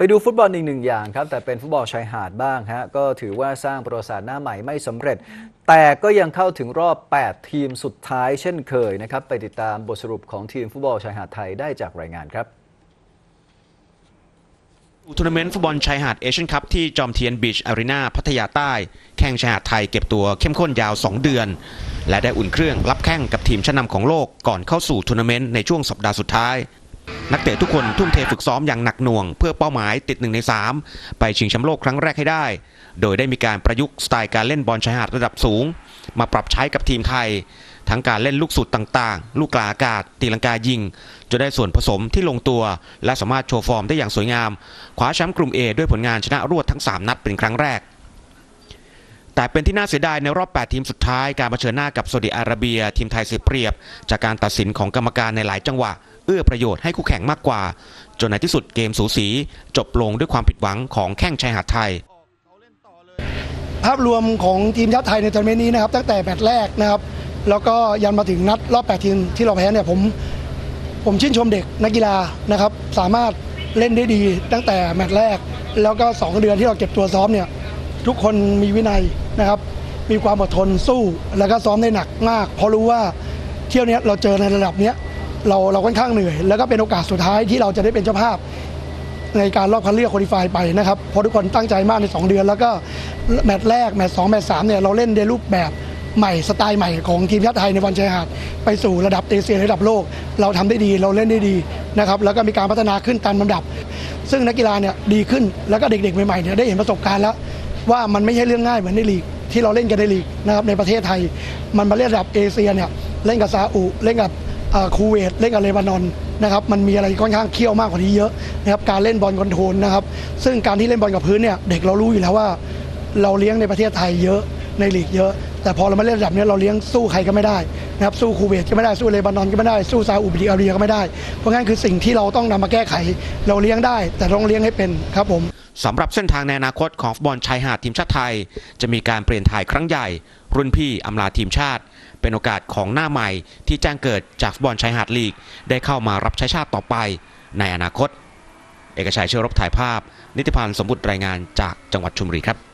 ไปดูฟุตบอลอีกหนึ่งอย่างครับ แต่เป็นฟุตบอลชายหาดบ้างฮะ ก็ถือว่าสร้างประวัติศาสตร์หน้าใหม่ไม่สำเร็จ แต่ก็ยังเข้าถึงรอบ 8 ทีมสุดท้ายเช่นเคยนะครับ ไปติดตามบทสรุปของทีมฟุตบอลชายหาดไทยได้จากรายงานครับทัวร์นาเมนต์ฟุตบอลชายหาดเอเชียนคัพที่จอมเทียนบีชอารีนาพัทยาใต้ แข่งชายหาดไทยเก็บตัวเข้มข้นยาว 2 เดือน และได้อุ่นเครื่องรับแข่งกับทีมชั้นนำของโลกก่อนเข้าสู่ทัวร์นาเมนต์ในช่วงสัปดาห์สุดท้าย นักเตะทุกคนทุ่มเทฝึกซ้อมอย่างหนักหน่วง เพื่อเป้าหมายติด1ใน 3 ไปชิงแชมป์โลกครั้งแรกให้ได้ โดยได้มีการประยุกต์สไตล์การเล่นบอลชายหาดระดับสูง มาปรับใช้กับทีมไทย ทั้งการเล่นลูกสุดต่างๆ ลูกกลาอากาศ ตีลังกายิงจนได้ส่วนผสมที่ลงตัว และสามารถโชว์ฟอร์มได้อย่างสวยงามคว้าแชมป์กลุ่ม A ด้วยผลงานชนะรวดทั้ง 3 นัดเป็นครั้งแรกแต่เป็นที่น่าเสียดายในรอบ 8 ทีมสุดท้ายการเผชิญหน้ากับซาอุดิอาระเบีย ทีมไทยเสียเปรียบ จากการตัดสินของกรรมการในหลายจังหวะ เอื้อประโยชน์ให้คู่แข่งมากกว่า จนในที่สุดเกมสูสี จบลงด้วยความผิดหวังของแข้งชายหาดไทย ภาพรวมของทีมชาติไทยในทัวร์นาเมนต์นี้นะครับตั้งแต่แมตช์แรกนะครับ แล้วก็ยันมาถึงนัดรอบ 8 ทีมที่เราแพ้เนี่ยผมผมชื่นชมเด็กนักกีฬานะครับ สามารถเล่นได้ดีตั้งแต่แมตช์แรก แล้วก็ 2 เดือนที่เราเก็บตัวซ้อมเนี่ยทุกคนมีวินัยนะครับมีความอดทนสู้แล้วก็ซ้อมได้หนักมาก เพราะรู้ว่าเที่ยวเนี้ยเราเจอในระดับเนี้ย เราเราค่อนข้างเหนื่อย แล้วก็เป็นโอกาสสุดท้ายที่เราจะได้เป็นเจ้าภาพในการรอบคัดเลือกคุริฟายไปนะครับเพราะทุกคนตั้งใจมากใน 2 เดือน แล้วก็แมตช์แรกแมตช์สองแมตช์สามเนี่ยเราเล่นในรูปแบบใหม่สไตล์ใหม่ของทีมชาติไทยในวันชายหาดไปสู่ระดับเอเชียระดับโลก เราทำได้ดีเราเล่นได้ดีนะครับแล้วก็มีการพัฒนาขึ้นตามลำดับ ซึ่งนักกีฬาเนี่ยดีขึ้นแล้วก็เด็กๆใหม่ๆเนี่ยได้เห็นประสบการณ์แล้ว ว่ามันไม่ใช่เรื่องง่ายเหมือนในลีกที่เราเล่นกันในลีกนะครับในประเทศไทย มันมาเล่นระดับเอเชียเนี่ยเล่นกับซาอุเล่นกับ คูเวตเล่นกับเลบานอนนะครับมันมีอะไรค่อนข้างเคี่ยวมากกว่านี้เยอะนะครับการเล่นบอลคอนโทรลนะครับซึ่งการที่เล่นบอลกับพื้นเนี่ยเด็กเรารู้อยู่แล้วว่า เราเลี้ยงในประเทศไทยเยอะในลีกเยอะ แต่พอเรามาเล่นระดับเนี้ยเราเลี้ยงสู้ใครก็ไม่ได้นะครับสู้คูเวตก็ไม่ได้สู้เลบานอนก็ไม่ได้สู้ซาอุดิอาระเบียก็ไม่ได้ เพราะงั้นคือสิ่งที่เราต้องนำมาแก้ไข เราเลี้ยงได้ แต่ต้องเลี้ยงให้เป็นครับผมสำหรับเส้นทางในอนาคตของฟุตบอลชายหาดทีมชาติไทย จะมีการเปลี่ยนถ่ายครั้งใหญ่ รุ่นพี่อำลาทีมชาติ เป็นโอกาสของหน้าใหม่ที่แจ้งเกิดจากฟุตบอลชายหาดลีก ได้เข้ามารับใช้ชาติต่อไปในอนาคต เอกชัยเชื้อรบถ่ายภาพ นิติพันธ์สมบุตรรายงานจากจังหวัดชลบุรีครับ